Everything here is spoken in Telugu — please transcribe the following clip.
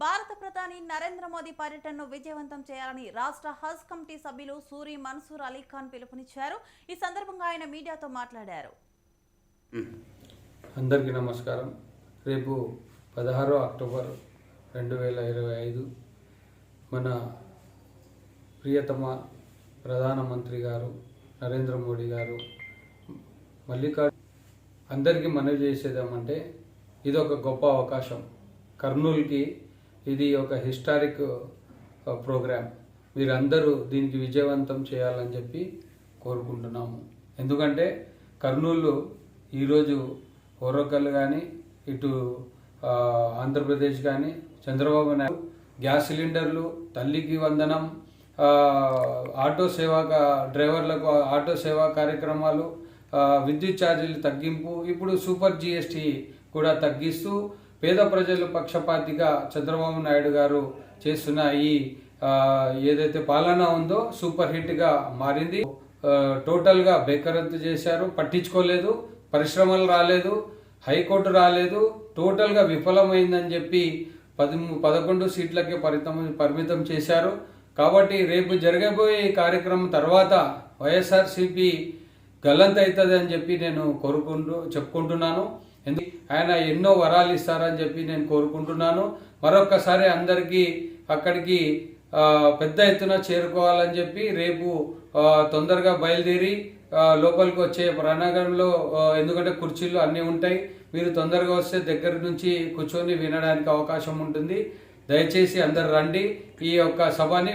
భారత ప్రధాని నరేంద్ర మోదీ పర్యటనను విజయవంతం చేయాలని రాష్ట్ర హజ్ కమిటీ సభ్యులు సూరి మన్సూర్ అలీ ఖాన్ పిలుపునిచ్చారు. ఈ సందర్భంగా ఆయన మీడియాతో మాట్లాడారు. అందరికీ నమస్కారం. రేపు పదహారో అక్టోబర్ రెండు వేల ఇరవై ఐదు మన ప్రియతమ ప్రధానమంత్రి గారు నరేంద్ర మోడీ గారు మల్లికార్జున అందరికీ మనవి చేసేదేమంటే ఇది ఒక గొప్ప అవకాశం. కర్నూలుకి ఇది ఒక హిస్టారిక్ ప్రోగ్రామ్. మీరందరూ దీనికి విజయవంతం చేయాలని చెప్పి కోరుకుంటున్నాము. ఎందుకంటే కర్నూలు ఈరోజు ఓరకల్ కానీ ఇటు ఆంధ్రప్రదేశ్ కానీ చంద్రబాబు నాయుడు గ్యాస్ సిలిండర్లు తల్లికి వందనం ఆటో సేవా డ్రైవర్లకు ఆటో సేవా కార్యక్రమాలు విద్యుత్ ఛార్జీలు తగ్గింపు ఇప్పుడు సూపర్ జిఎస్టీ కూడా తగ్గిస్తూ పేద ప్రజలు పక్షపాతిగా చంద్రబాబు నాయుడు గారు చేస్తున్న ఈ ఏదైతే పాలన ఉందో సూపర్ హిట్గా మారింది. టోటల్గా బేకరత్తు చేశారు. పట్టించుకోలేదు. పరిశ్రమలు రాలేదు. హైకోర్టు రాలేదు. టోటల్గా విఫలమైందని చెప్పి పది పదకొండు సీట్లకే పరితం పరిమితం చేశారు. కాబట్టి రేపు జరగబోయే ఈ కార్యక్రమం తర్వాత వైఎస్ఆర్సీపీ గల్లంత అవుతుంది అని చెప్పి నేను కోరుకుంటూ చెప్పుకుంటున్నాను. ఎందుకు? ఆయన ఎన్నో వరాలు ఇస్తారని చెప్పి నేను కోరుకుంటున్నాను. మరొక్కసారి అందరికీ అక్కడికి పెద్ద ఎత్తున చేరుకోవాలని చెప్పి రేపు తొందరగా బయలుదేరి లోపలికి వచ్చే ప్రాణాగారంలో ఎందుకంటే కుర్చీలు అన్నీ ఉంటాయి. మీరు తొందరగా వస్తే దగ్గర నుంచి కూర్చొని వినడానికి అవకాశం ఉంటుంది. దయచేసి అందరు రండి. ఈ యొక్క సభని